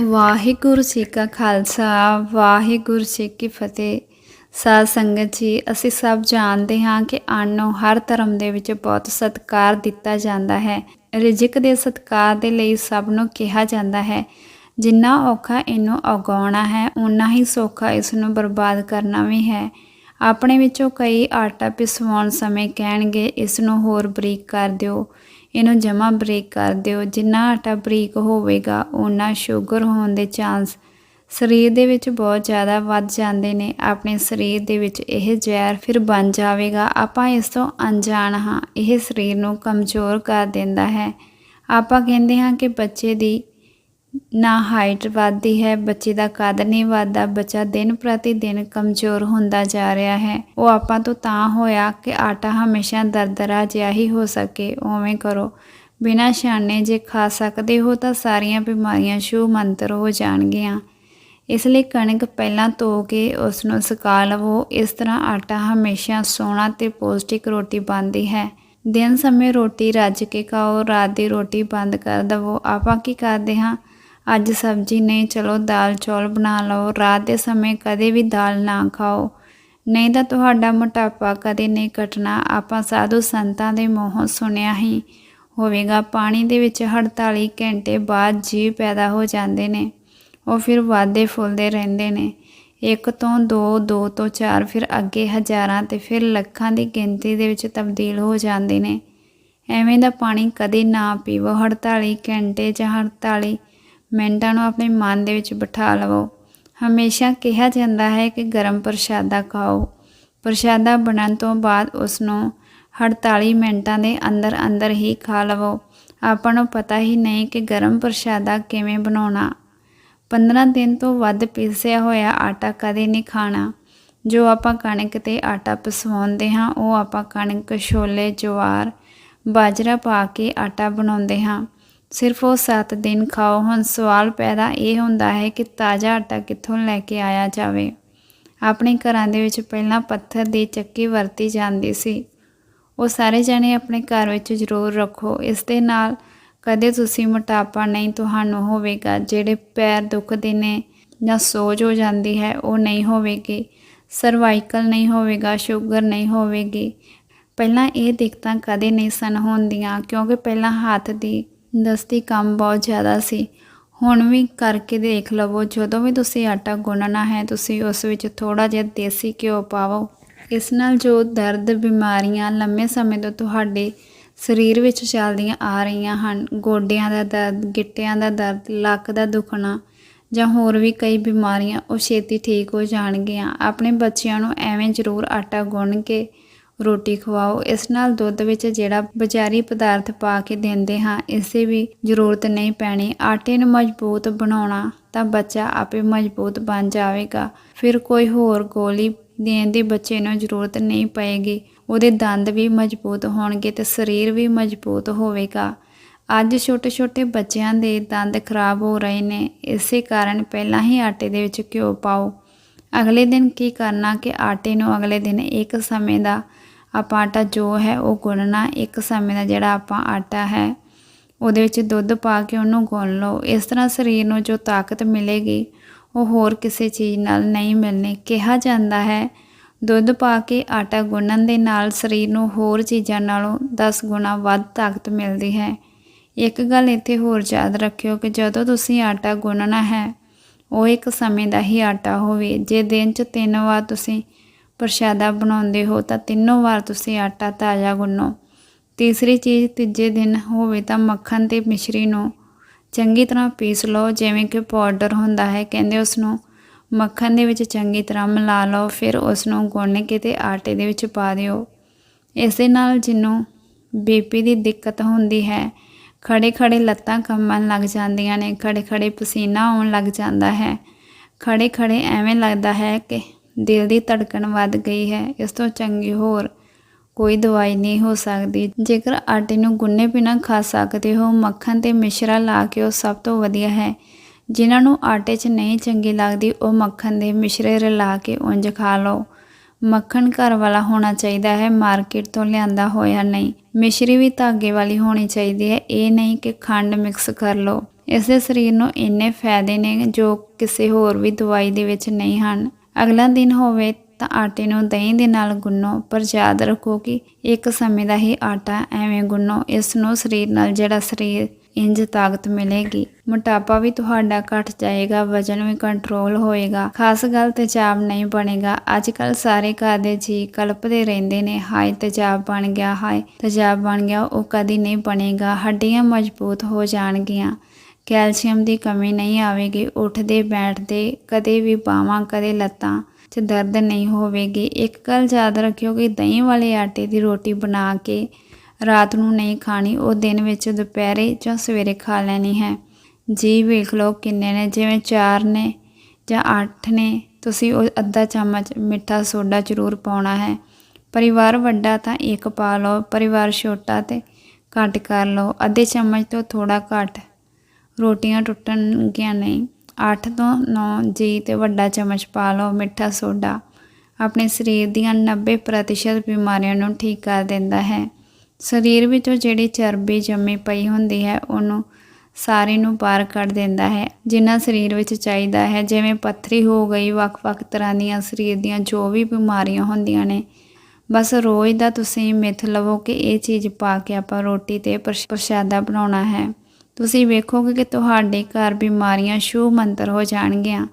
ਵਾਹਿਗੁਰੂ ਜੀ ਕਾ ਖਾਲਸਾ, ਵਾਹਿਗੁਰੂ ਜੀ ਕੀ ਫਤਿਹ। ਸਾਧ ਸੰਗਤ ਜੀ, ਅਸੀਂ ਸਭ ਜਾਣਦੇ ਹਾਂ ਕਿ ਅੰਨ ਨੂੰ ਹਰ ਧਰਮ ਦੇ ਵਿੱਚ ਬਹੁਤ ਸਤਿਕਾਰ ਦਿੱਤਾ ਜਾਂਦਾ ਹੈ। ਰਿਜਕ ਦੇ ਸਤਿਕਾਰ ਦੇ ਲਈ ਸਭ ਨੂੰ ਕਿਹਾ ਜਾਂਦਾ ਹੈ। ਜਿੰਨਾ ਔਖਾ ਇਹਨੂੰ ਉਗਾਉਣਾ ਹੈ ਉਨਾ ਹੀ ਸੌਖਾ ਇਸ ਨੂੰ ਬਰਬਾਦ ਕਰਨਾ ਵੀ ਹੈ। ਆਪਣੇ ਵਿੱਚੋਂ ਕਈ ਆਟਾ ਪਿਸਵਾਉਣ ਸਮੇਂ ਕਹਿਣਗੇ ਇਸ ਨੂੰ ਹੋਰ ਬਰੀਕ ਕਰ ਦਿਓ। ਇਹਨੂੰ ਜਮਾ ਬਰੀਕ ਕਰ ਦਿਓ। ਜਿੰਨਾ ਆਟਾ ਬਰੀਕ ਹੋਵੇਗਾ ਉਨਾ ਸ਼ੂਗਰ ਹੋਣ ਦੇ ਚਾਂਸ ਸਰੀਰ ਦੇ ਵਿੱਚ ਬਹੁਤ ਜ਼ਿਆਦਾ ਵੱਧ ਜਾਂਦੇ ਨੇ। ਆਪਣੇ ਸਰੀਰ ਦੇ ਵਿੱਚ ਇਹ ਜ਼ਹਿਰ ਫਿਰ ਬਣ ਜਾਵੇਗਾ। ਆਪਾਂ ਇਸ ਤੋਂ ਅਣਜਾਣ ਹਾਂ। ਇਹ ਸਰੀਰ ਨੂੰ ਕਮਜ਼ੋਰ ਕਰ ਦਿੰਦਾ ਹੈ। ਆਪਾਂ ਕਹਿੰਦੇ ਹਾਂ ਕਿ ਬੱਚੇ ਦੀ ਨਾ ਹਾਈਟ ਵੱਧਦੀ ਹੈ, ਬੱਚੇ ਦਾ ਕੱਦ ਨਹੀਂ ਵੱਧਦਾ, ਬੱਚਾ ਦਿਨ ਪ੍ਰਤੀ ਦਿਨ ਕਮਜ਼ੋਰ ਹੁੰਦਾ ਜਾ ਰਿਹਾ ਹੈ। ਉਹ ਆਪਾਂ ਤੋਂ ਤਾਂ ਹੋਇਆ ਕਿ ਆਟਾ ਹਮੇਸ਼ਾ ਦਰਦਰਾ ਜਿਹਾ ਹੀ ਹੋ ਸਕੇ, ਉਵੇਂ ਕਰੋ। ਬਿਨਾਂ ਛਾਣੇ ਜੇ ਖਾ ਸਕਦੇ ਹੋ ਤਾਂ ਸਾਰੀਆਂ ਬਿਮਾਰੀਆਂ ਛੂ ਮੰਤਰ ਹੋ ਜਾਣਗੀਆਂ। ਇਸ ਲਈ ਕਣਕ ਪਹਿਲਾਂ ਧੋ ਕੇ ਉਸ ਨੂੰ ਸੁਕਾ ਲਵੋ। ਇਸ ਤਰ੍ਹਾਂ ਆਟਾ ਹਮੇਸ਼ਾ ਸੋਹਣਾ ਤੇ ਪੌਸ਼ਟਿਕ ਰੋਟੀ ਬਣਦੀ ਹੈ। ਦਿਨ ਸਮੇਂ ਰੋਟੀ ਰੱਜ ਕੇ ਖਾਓ, ਰਾਤ ਦੀ ਰੋਟੀ ਬੰਦ ਕਰ ਦਵੋ। ਆਪਾਂ ਕੀ ਕਰਦੇ ਹਾਂ? ਅੱਜ ਸਬਜ਼ੀ ਨਹੀਂ, ਚਲੋ ਦਾਲ ਚੌਲ ਬਣਾ ਲਓ। ਰਾਤ ਦੇ ਸਮੇਂ ਕਦੇ ਵੀ ਦਾਲ ਨਾ ਖਾਓ। ਨਹੀਂ ਤਾਂ ਤੁਹਾਡਾ ਮੋਟਾਪਾ ਕਦੇ ਨਹੀਂ ਘਟਣਾ। ਆਪਾਂ ਸਾਧੂ ਸੰਤਾਂ ਦੇ ਮੂੰਹੋਂ ਸੁਣਿਆ ਹੀ ਹੋਵੇਗਾ। ਪਾਣੀ ਦੇ ਵਿੱਚ 48 ਘੰਟੇ ਬਾਅਦ ਜੀਵ ਪੈਦਾ ਹੋ ਜਾਂਦੇ ਨੇ। ਉਹ ਫਿਰ ਵਾਧੇ ਫੁੱਲਦੇ ਰਹਿੰਦੇ ਨੇ। ਇੱਕ ਤੋਂ ਦੋ ਦੋ ਤੋਂ ਚਾਰ, ਫਿਰ ਅੱਗੇ ਹਜ਼ਾਰਾਂ ਤੇ ਫਿਰ ਲੱਖਾਂ ਦੀ ਗਿਣਤੀ ਦੇ ਵਿੱਚ ਤਬਦੀਲ ਹੋ ਜਾਂਦੇ ਨੇ। ਐਵੇਂ ਦਾ ਪਾਣੀ ਕਦੇ ਨਾ ਪੀਵੋ। 48 ਘੰਟੇ ਜਾਂ 48 ਮਿੰਟਾਂ ਨੂੰ ਆਪਣੇ ਮਨ ਦੇ ਵਿੱਚ ਬਿਠਾ ਲਵੋ। ਹਮੇਸ਼ਾ ਕਿਹਾ ਜਾਂਦਾ ਹੈ ਕਿ ਗਰਮ ਪ੍ਰਸ਼ਾਦਾ ਖਾਓ। ਪ੍ਰਸ਼ਾਦਾ ਬਣਨ ਤੋਂ ਬਾਅਦ ਉਸ ਨੂੰ 48 ਮਿੰਟਾਂ ਦੇ ਅੰਦਰ ਅੰਦਰ ਹੀ ਖਾ ਲਵੋ। ਆਪਾਂ ਨੂੰ ਪਤਾ ਹੀ ਨਹੀਂ ਕਿ ਗਰਮ ਪ੍ਰਸ਼ਾਦਾ ਕਿਵੇਂ ਬਣਾਉਣਾ। 15 ਦਿਨ ਤੋਂ ਵੱਧ ਪੀਸਿਆ ਹੋਇਆ ਆਟਾ ਕਦੇ ਨਹੀਂ ਖਾਣਾ। ਜੋ ਆਪਾਂ ਕਣਕ ਤੇ ਆਟਾ ਪਿਸਵਾਉਂਦੇ ਹਾਂ, ਉਹ ਆਪਾਂ ਕਣਕ, ਛੋਲੇ, ਜਵਾਰ, ਬਾਜਰਾ ਪਾ ਕੇ ਆਟਾ ਬਣਾਉਂਦੇ ਹਾਂ। ਸਿਰਫ ਉਹ 7 ਦਿਨ ਖਾਓ। ਹੁਣ ਸਵਾਲ ਪੈਦਾ ਇਹ ਹੁੰਦਾ ਹੈ ਕਿ ਤਾਜ਼ਾ ਆਟਾ ਕਿੱਥੋਂ ਲੈ ਕੇ ਆਇਆ ਜਾਵੇ? ਆਪਣੇ ਘਰਾਂ ਦੇ ਵਿੱਚ ਪਹਿਲਾਂ ਪੱਥਰ ਦੀ ਚੱਕੀ ਵਰਤੀ ਜਾਂਦੀ ਸੀ। ਉਹ ਸਾਰੇ ਜਣੇ ਆਪਣੇ ਘਰ ਵਿੱਚ ਜ਼ਰੂਰ ਰੱਖੋ। ਇਸ ਦੇ ਨਾਲ ਕਦੇ ਤੁਸੀਂ ਮੋਟਾਪਾ ਨਹੀਂ ਤੁਹਾਨੂੰ ਹੋਵੇਗਾ। ਜਿਹੜੇ ਪੈਰ ਦੁਖਦੇ ਨੇ ਜਾਂ ਸੋਜ ਹੋ ਜਾਂਦੀ ਹੈ, ਉਹ ਨਹੀਂ ਹੋਵੇਗੀ। ਸਰਵਾਈਕਲ ਨਹੀਂ ਹੋਵੇਗਾ, ਸ਼ੂਗਰ ਨਹੀਂ ਹੋਵੇਗੀ। ਪਹਿਲਾਂ ਇਹ ਦਿੱਕਤਾਂ ਕਦੇ ਨਹੀਂ ਸਨ ਹੁੰਦੀਆਂ, ਕਿਉਂਕਿ ਪਹਿਲਾਂ ਹੱਥ ਦੀ ਦਸਤੀ ਕੰਮ ਬਹੁਤ ਜ਼ਿਆਦਾ ਸੀ। ਹੁਣ ਵੀ ਕਰਕੇ ਦੇਖ ਲਵੋ, ਜਦੋਂ ਵੀ ਤੁਸੀਂ ਆਟਾ ਗੁੰਨਣਾ ਹੈ, ਤੁਸੀਂ ਉਸ ਵਿੱਚ ਥੋੜਾ ਜਿਹਾ ਦੇਸੀ ਘਿਓ ਪਾਵੋ। ਇਸ ਨਾਲ ਜੋ ਦਰਦ, ਬਿਮਾਰੀਆਂ ਲੰਮੇ ਸਮੇਂ ਤੋਂ ਤੁਹਾਡੇ ਸਰੀਰ ਵਿੱਚ ਚੱਲਦੀਆਂ ਆ ਰਹੀਆਂ ਹਨ। ਗੋਡਿਆਂ ਦਾ ਦਰਦ, ਗਿੱਟਿਆਂ ਦਾ ਦਰਦ, ਲੱਕ ਦਾ ਦੁਖਣਾ ਜਾਂ ਹੋਰ ਵੀ ਕਈ ਬਿਮਾਰੀਆਂ, ਉਹ ਛੇਤੀ ਠੀਕ ਹੋ ਜਾਣਗੀਆਂ। ਆਪਣੇ ਬੱਚਿਆਂ ਨੂੰ ਐਵੇਂ ਜ਼ਰੂਰ ਆਟਾ ਗੁੰਨ ਕੇ ਰੋਟੀ ਖਵਾਓ। ਇਸ ਨਾਲ ਦੁੱਧ ਵਿੱਚ ਜਿਹੜਾ ਬਜ਼ਾਰੀ ਪਦਾਰਥ ਪਾ ਕੇ ਦਿੰਦੇ ਹਾਂ, ਇਸੇ ਵੀ ਜ਼ਰੂਰਤ ਨਹੀਂ ਪੈਣੀ। ਆਟੇ ਨੂੰ ਮਜ਼ਬੂਤ ਬਣਾਉਣਾ ਤਾਂ ਬੱਚਾ ਆਪੇ ਮਜ਼ਬੂਤ ਬਣ ਜਾਵੇਗਾ। ਫਿਰ ਕੋਈ ਹੋਰ ਗੋਲੀ ਦੇਣ ਦੀ ਬੱਚੇ ਨੂੰ ਜ਼ਰੂਰਤ ਨਹੀਂ ਪਏਗੀ। ਉਹਦੇ ਦੰਦ ਵੀ ਮਜ਼ਬੂਤ ਹੋਣਗੇ ਤੇ ਸਰੀਰ ਵੀ ਮਜ਼ਬੂਤ ਹੋਵੇਗਾ। ਅੱਜ ਛੋਟੇ ਛੋਟੇ ਬੱਚਿਆਂ ਦੇ ਦੰਦ ਖਰਾਬ ਹੋ ਰਹੇ ਨੇ। ਇਸੇ ਕਾਰਨ ਪਹਿਲਾਂ ਹੀ ਆਟੇ ਦੇ ਵਿੱਚ ਘਿਓ ਪਾਓ। ਅਗਲੇ ਦਿਨ ਕੀ ਕਰਨਾ ਕਿ ਆਟੇ ਨੂੰ ਅਗਲੇ ਦਿਨ ਇੱਕ ਸਮੇਂ ਦਾ ਆਪਾਂ ਆਟਾ ਜੋ ਹੈ ਉਹ ਗੁੰਨਣਾ। ਇੱਕ ਸਮੇਂ ਦਾ ਜਿਹੜਾ ਆਪਾਂ ਆਟਾ ਹੈ, ਉਹਦੇ ਵਿੱਚ ਦੁੱਧ ਪਾ ਕੇ ਉਹਨੂੰ ਗੁੰਨ ਲਓ। ਇਸ ਤਰ੍ਹਾਂ ਸਰੀਰ ਨੂੰ ਜੋ ਤਾਕਤ ਮਿਲੇਗੀ, ਉਹ ਹੋਰ ਕਿਸੇ ਚੀਜ਼ ਨਾਲ ਨਹੀਂ ਮਿਲਣੀ। ਕਿਹਾ ਜਾਂਦਾ ਹੈ, ਦੁੱਧ ਪਾ ਕੇ ਆਟਾ ਗੁੰਨਣ ਦੇ ਨਾਲ ਸਰੀਰ ਨੂੰ ਹੋਰ ਚੀਜ਼ਾਂ ਨਾਲੋਂ 10 ਗੁਣਾ ਵੱਧ ਤਾਕਤ ਮਿਲਦੀ ਹੈ। ਇੱਕ ਗੱਲ ਇੱਥੇ ਹੋਰ ਯਾਦ ਰੱਖਿਓ ਕਿ ਜਦੋਂ ਤੁਸੀਂ ਆਟਾ ਗੁੰਨਣਾ ਹੈ, ਉਹ ਇੱਕ ਸਮੇਂ ਦਾ ਹੀ ਆਟਾ ਹੋਵੇ। ਜੇ ਦਿਨ 'ਚ ਤਿੰਨ ਵਾਰ ਤੁਸੀਂ ਪ੍ਰਸ਼ਾਦਾ ਬਣਾਉਂਦੇ ਹੋ ਤਾਂ ਤਿੰਨੋਂ ਵਾਰ ਤੁਸੀਂ ਆਟਾ ਤਾਜ਼ਾ ਗੁੰਨੋ। ਤੀਸਰੀ ਚੀਜ਼ ਤੀਜੇ ਦਿਨ ਹੋਵੇ ਤਾਂ ਮੱਖਣ ਤੇ ਮਿਸ਼ਰੀ ਨੂੰ ਚੰਗੀ ਤਰ੍ਹਾਂ ਪੀਸ ਲਓ, ਜਿਵੇਂ ਕਿ ਪਾਊਡਰ ਹੁੰਦਾ ਹੈ। ਕਹਿੰਦੇ ਉਸ ਨੂੰ ਮੱਖਣ ਦੇ ਵਿੱਚ ਚੰਗੀ ਤਰ੍ਹਾਂ ਮਿਲਾ ਲਓ, ਫਿਰ ਉਸ ਨੂੰ ਗੁੰਨ ਕੇ ਤੇ ਆਟੇ ਦੇ ਵਿੱਚ ਪਾ ਦਿਓ। ਇਸੇ ਨਾਲ ਜਿਹਨੂੰ ਬੀਪੀ ਦੀ ਦਿੱਕਤ ਹੁੰਦੀ ਹੈ ਖੜੇ ਖੜੇ ਲੱਤਾਂ ਕੰਬਣ ਲੱਗ ਜਾਂਦੀਆਂ ਨੇ ਖੜੇ ਖੜੇ ਪਸੀਨਾ ਆਉਣ ਲੱਗ ਜਾਂਦਾ ਹੈ। ਖੜੇ ਖੜੇ ਐਵੇਂ ਲੱਗਦਾ ਹੈ ਕਿ ਦਿਲ ਦੀ ਧੜਕਣ ਵੱਧ ਗਈ ਹੈ, ਇਸ ਤੋਂ ਚੰਗੀ ਹੋਰ ਕੋਈ ਦਵਾਈ ਨਹੀਂ ਹੋ ਸਕਦੀ। ਜੇਕਰ ਆਟੇ ਨੂੰ ਗੁੰਨੇ ਬਿਨਾ ਖਾ ਸਕਦੇ ਹੋ, ਮੱਖਣ ਤੇ ਮਿਸ਼ਰਾ ਲਾ ਕੇ ਉਹ ਸਭ ਤੋਂ ਵਧੀਆ ਹੈ। ਜਿਨ੍ਹਾਂ ਨੂੰ ਆਟੇ 'ਚ ਨਹੀਂ ਚੰਗੀ ਲੱਗਦੀ, ਉਹ ਮੱਖਣ ਦੇ ਮਿਸ਼ਰੇ ਰਲਾ ਕੇ ਉਂਝ ਖਾ ਲਓ। ਮੱਖਣ ਘਰ ਵਾਲਾ ਹੋਣਾ ਚਾਹੀਦਾ ਹੈ, ਮਾਰਕੀਟ ਤੋਂ ਲਿਆਂਦਾ ਹੋਇਆ ਨਹੀਂ। ਮਿਸ਼ਰੀ ਵੀ ਧਾਗੇ ਵਾਲੀ ਹੋਣੀ ਚਾਹੀਦੀ ਹੈ, ਇਹ ਨਹੀਂ ਕਿ ਖੰਡ ਮਿਕਸ ਕਰ ਲਓ। ਇਸ ਦੇ ਸਰੀਰ ਨੂੰ ਇੰਨੇ ਫਾਇਦੇ ਨੇ ਜੋ ਕਿਸੇ ਹੋਰ ਵੀ ਦਵਾਈ ਦੇ ਵਿੱਚ ਨਹੀਂ ਹਨ। ਅਗਲਾ ਦਿਨ ਹੋਵੇ ਤਾਂ ਆਟੇ ਨੂੰ ਦਹੀਂ ਦੇ ਨਾਲ ਗੁੰਨੋ, ਪਰ ਯਾਦ ਰੱਖੋ ਕਿ ਇੱਕ ਸਮੇਂ ਦਾ ਹੀ ਆਟਾ ਐਵੇਂ ਗੁੰਨੋ, ਇਸ ਨੂੰ ਸਰੀਰ ਨਾਲ ਜਿਹੜਾ ਸਰੀਰ, ਇੰਜ ਤਾਕਤ ਮਿਲੇਗੀ। ਮੋਟਾਪਾ ਵੀ ਤੁਹਾਡਾ ਘਟ ਜਾਏਗਾ, ਵਜਨ ਵੀ ਕੰਟਰੋਲ ਹੋਏਗਾ। ਖਾਸ ਗੱਲ ਤੇਜ਼ਾਬ ਨਹੀਂ ਬਣੇਗਾ। ਅੱਜ ਕੱਲ ਸਾਰੇ ਘਰ ਦੇ ਜੀ ਕਲਪਦੇ ਰਹਿੰਦੇ ਨੇ, ਹਾਏ ਤੇਜ਼ਾਬ ਬਣ ਗਿਆ, ਹਾਏ ਤੇਜ਼ਾਬ ਬਣ ਗਿਆ, ਉਹ ਕਦੀ ਨਹੀਂ ਬਣੇਗਾ। ਹੱਡੀਆਂ ਮਜ਼ਬੂਤ ਹੋ ਜਾਣਗੀਆਂ। ਕੈਲਸ਼ੀਅਮ ਦੀ ਕਮੀ ਨਹੀਂ ਆਵੇਗੀ, ਉੱਠਦੇ, ਬੈਠਦੇ, ਕਦੇ ਵੀ ਬਾਹਾਂ, ਕਦੇ ਲੱਤਾਂ 'ਚ ਦਰਦ ਨਹੀਂ ਹੋਵੇਗੀ। ਇੱਕ ਗੱਲ ਯਾਦ ਰੱਖਿਓ ਕਿ ਦਹੀਂ ਵਾਲੇ ਆਟੇ ਦੀ ਰੋਟੀ ਬਣਾ ਕੇ ਰਾਤ ਨੂੰ ਨਹੀਂ ਖਾਣੀ, ਉਹ ਦਿਨ ਵਿੱਚ ਦੁਪਹਿਰੇ ਜਾਂ ਸਵੇਰੇ ਖਾ ਲੈਣੀ ਹੈ। ਜੀ ਵੇਖ ਲਓ ਕਿੰਨੇ ਨੇ, ਜਿਵੇਂ 4 ਨੇ ਜਾਂ 8 ਨੇ, ਤੁਸੀਂ ਉਹ ਅੱਧਾ ਚਮਚ ਮਿੱਠਾ ਸੋਡਾ ਜ਼ਰੂਰ ਪਾਉਣਾ ਹੈ। ਪਰਿਵਾਰ ਵੱਡਾ ਤਾਂ ਇੱਕ ਪਾ ਲਓ, ਪਰਿਵਾਰ ਛੋਟਾ ਤੇ ਘੱਟ ਕਰ ਲਓ। ਅੱਧੇ ਚਮਚ ਤੋਂ ਥੋੜਾ ਘੱਟ। ਰੋਟੀਆਂ ਟੁੱਟਣਗੀਆਂ ਨਹੀਂ। 8 ਤੋਂ 9 ਜੀ ਤੇ ਵੱਡਾ ਚਮਚ ਪਾ ਲਓ ਮਿੱਠਾ ਸੋਡਾ। ਆਪਣੇ ਸਰੀਰ ਦੀਆਂ 90% ਬਿਮਾਰੀਆਂ ਨੂੰ ਠੀਕ ਕਰ ਦਿੰਦਾ ਹੈ। ਸਰੀਰ ਵਿੱਚੋਂ ਜਿਹੜੀ ਚਰਬੀ ਜੰਮੀ ਪਈ ਹੁੰਦੀ ਹੈ, ਉਹਨੂੰ ਸਾਰੇ ਨੂੰ ਬਾਹਰ ਕੱਢ ਦਿੰਦਾ ਹੈ। ਜਿੰਨਾ ਸਰੀਰ ਵਿੱਚ ਚਾਹੀਦਾ ਹੈ, ਜਿਵੇਂ ਪੱਥਰੀ ਹੋ ਗਈ, ਵੱਖ-ਵੱਖ ਤਰ੍ਹਾਂ ਦੀਆਂ ਸਰੀਰ ਦੀਆਂ ਜੋ ਵੀ ਬਿਮਾਰੀਆਂ ਹੁੰਦੀਆਂ ਨੇ। ਬਸ ਰੋਜ਼ ਦਾ ਤੁਸੀਂ ਮਿੱਥ ਲਵੋ ਕਿ ਇਹ ਚੀਜ਼ ਪਾ ਕੇ ਆਪਾਂ ਰੋਟੀ ਤੇ ਪ੍ਰਸ਼- ਪ੍ਰਸ਼ਾਦਾ ਬਣਾਉਣਾ ਹੈ। ਤੁਸੀਂ ਵੇਖੋਗੇ ਕਿ ਤੁਹਾਡੇ ਘਰ ਬਿਮਾਰੀਆਂ ਸ਼ੂ ਮੰਤਰ ਹੋ ਜਾਣਗੀਆਂ।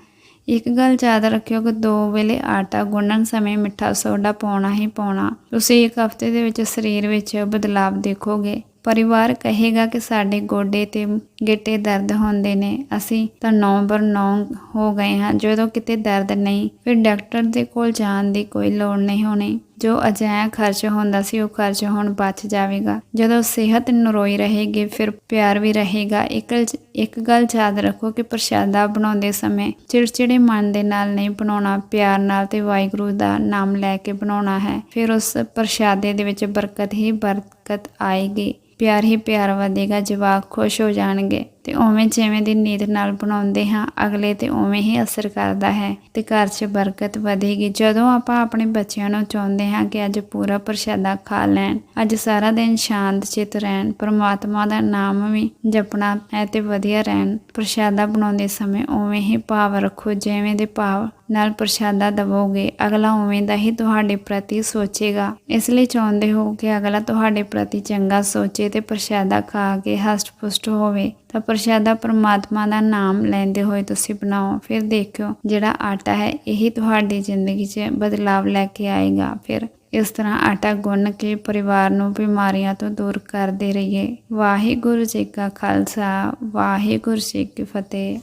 ਇੱਕ ਗੱਲ ਯਾਦ ਰੱਖਿਓ ਕਿ ਦੋ ਵੇਲੇ ਆਟਾ ਗੁੰਨਣ ਸਮੇਂ ਮਿੱਠਾ ਸੋਡਾ ਪਾਉਣਾ ਹੀ ਪਾਉਣਾ। ਤੁਸੀਂ ਇੱਕ ਹਫ਼ਤੇ ਦੇ ਵਿੱਚ ਸਰੀਰ ਵਿੱਚ ਬਦਲਾਅ ਦੇਖੋਗੇ। ਪਰਿਵਾਰ ਕਹੇਗਾ ਕਿ ਸਾਡੇ ਗੋਡੇ ਤੇ ਗਿੱਟੇ ਦਰਦ ਹੁੰਦੇ ਨੇ। ਅਸੀਂ ਤਾਂ ਨੰਬਰ 9 ਹੋ ਗਏ ਹਾਂ। ਜਦੋਂ ਕਿਤੇ ਦਰਦ ਨਹੀਂ, ਫਿਰ ਡਾਕਟਰ ਦੇ ਕੋਲ ਜਾਣ ਦੀ ਕੋਈ ਲੋੜ ਨਹੀਂ ਹੋਣੀ। ਜੋ ਅਜਾਇਆ ਖਰਚ ਹੁੰਦਾ ਸੀ, ਉਹ ਖਰਚ ਹੁਣ ਬਚ ਜਾਵੇਗਾ। ਜਦੋਂ ਸਿਹਤ ਨਰੋਈ ਰਹੇਗੀ, ਫਿਰ ਪਿਆਰ ਵੀ ਰਹੇਗਾ। ਇੱਕ ਇੱਕ ਗੱਲ ਯਾਦ ਰੱਖੋ ਕਿ ਪ੍ਰਸ਼ਾਦਾ ਬਣਾਉਂਦੇ ਸਮੇਂ ਚਿੜਚਿੜੇ ਮਨ ਦੇ ਨਾਲ ਨਹੀਂ ਬਣਾਉਣਾ, ਪਿਆਰ ਨਾਲ ਤੇ ਵਾਹਿਗੁਰੂ ਦਾ ਨਾਮ ਲੈ ਕੇ ਬਣਾਉਣਾ ਹੈ। ਫਿਰ ਉਸ ਪ੍ਰਸ਼ਾਦੇ ਦੇ ਵਿੱਚ ਬਰਕਤ ਹੀ ਬਰਕਤ ਆਏਗੀ। ਪਿਆਰ ਹੀ ਪਿਆਰ ਵਧੇਗਾ ਜਵਾਕ ਖੁਸ਼ ਹੋ ਜਾਣਗੇ। ਤੇ ਉਵੇਂ ਜਿਵੇਂ ਦੀ ਨੀਤ ਨਾਲ ਬਣਾਉਂਦੇ ਹਾਂ, ਅਗਲੇ ਤੇ ਉਵੇਂ ਹੀ ਅਸਰ ਕਰਦਾ ਹੈ ਤੇ ਘਰ 'ਚ ਬਰਕਤ ਵਧੇਗੀ। ਜਦੋਂ ਆਪਾਂ ਆਪਣੇ ਬੱਚਿਆਂ ਨੂੰ ਚਾਹੁੰਦੇ ਹਾਂ ਕਿ ਅੱਜ ਪੂਰਾ ਪ੍ਰਸ਼ਾਦਾ ਖਾ ਲੈਣ, ਅੱਜ ਸਾਰਾ ਦਿਨ ਸ਼ਾਂਤ ਚਿਤ ਰਹਿਣ, ਪਰਮਾਤਮਾ ਦਾ ਨਾਮ ਵੀ ਜਪਣਾ ਹੈ ਤੇ ਵਧੀਆ ਰਹਿਣ, ਪ੍ਰਸ਼ਾਦਾ ਬਣਾਉਂਦੇ ਸਮੇਂ ਉਵੇਂ ਹੀ ਭਾਵ ਰੱਖੋ, ਜਿਵੇਂ ਦੇ ਭਾਵ ਨਾਲ ਪ੍ਰਸ਼ਾਦਾ ਦਵੋਗੇ, ਅਗਲਾ ਉਵੇਂ ਦਾ ਹੀ ਤੁਹਾਡੇ ਪ੍ਰਤੀ ਸੋਚੇਗਾ। ਇਸ ਲਈ ਚਾਹੁੰਦੇ ਹੋ ਕਿ ਅਗਲਾ ਤੁਹਾਡੇ ਪ੍ਰਤੀ ਚੰਗਾ ਸੋਚੇ ਤੇ ਪ੍ਰਸ਼ਾਦਾ ਖਾ ਕੇ ਹਸਟ-ਪੁਸ਼ਟ ਹੋਵੇ। ਤਾਂ ਪ੍ਰਸ਼ਾਦਾ ਪਰਮਾਤਮਾ ਦਾ ਨਾਮ ਲੈਂਦੇ ਹੋਏ ਤੁਸੀਂ ਬਣਾਓ, ਫਿਰ ਦੇਖਿਓ ਜਿਹੜਾ ਆਟਾ ਹੈ, ਇਹੀ ਤੁਹਾਡੀ ਜ਼ਿੰਦਗੀ 'ਚ ਬਦਲਾਵ ਲੈ ਕੇ ਆਏਗਾ। ਫਿਰ ਇਸ ਤਰ੍ਹਾਂ ਆਟਾ ਗੁੰਨ ਕੇ ਪਰਿਵਾਰ ਨੂੰ ਬਿਮਾਰੀਆਂ ਤੋਂ ਦੂਰ ਕਰਦੇ ਰਹੀਏ। ਵਾਹਿਗੁਰੂ ਜੀ ਕਾ ਖਾਲਸਾ, ਵਾਹਿਗੁਰੂ ਜੀ ਕੀ ਫਤਿਹ।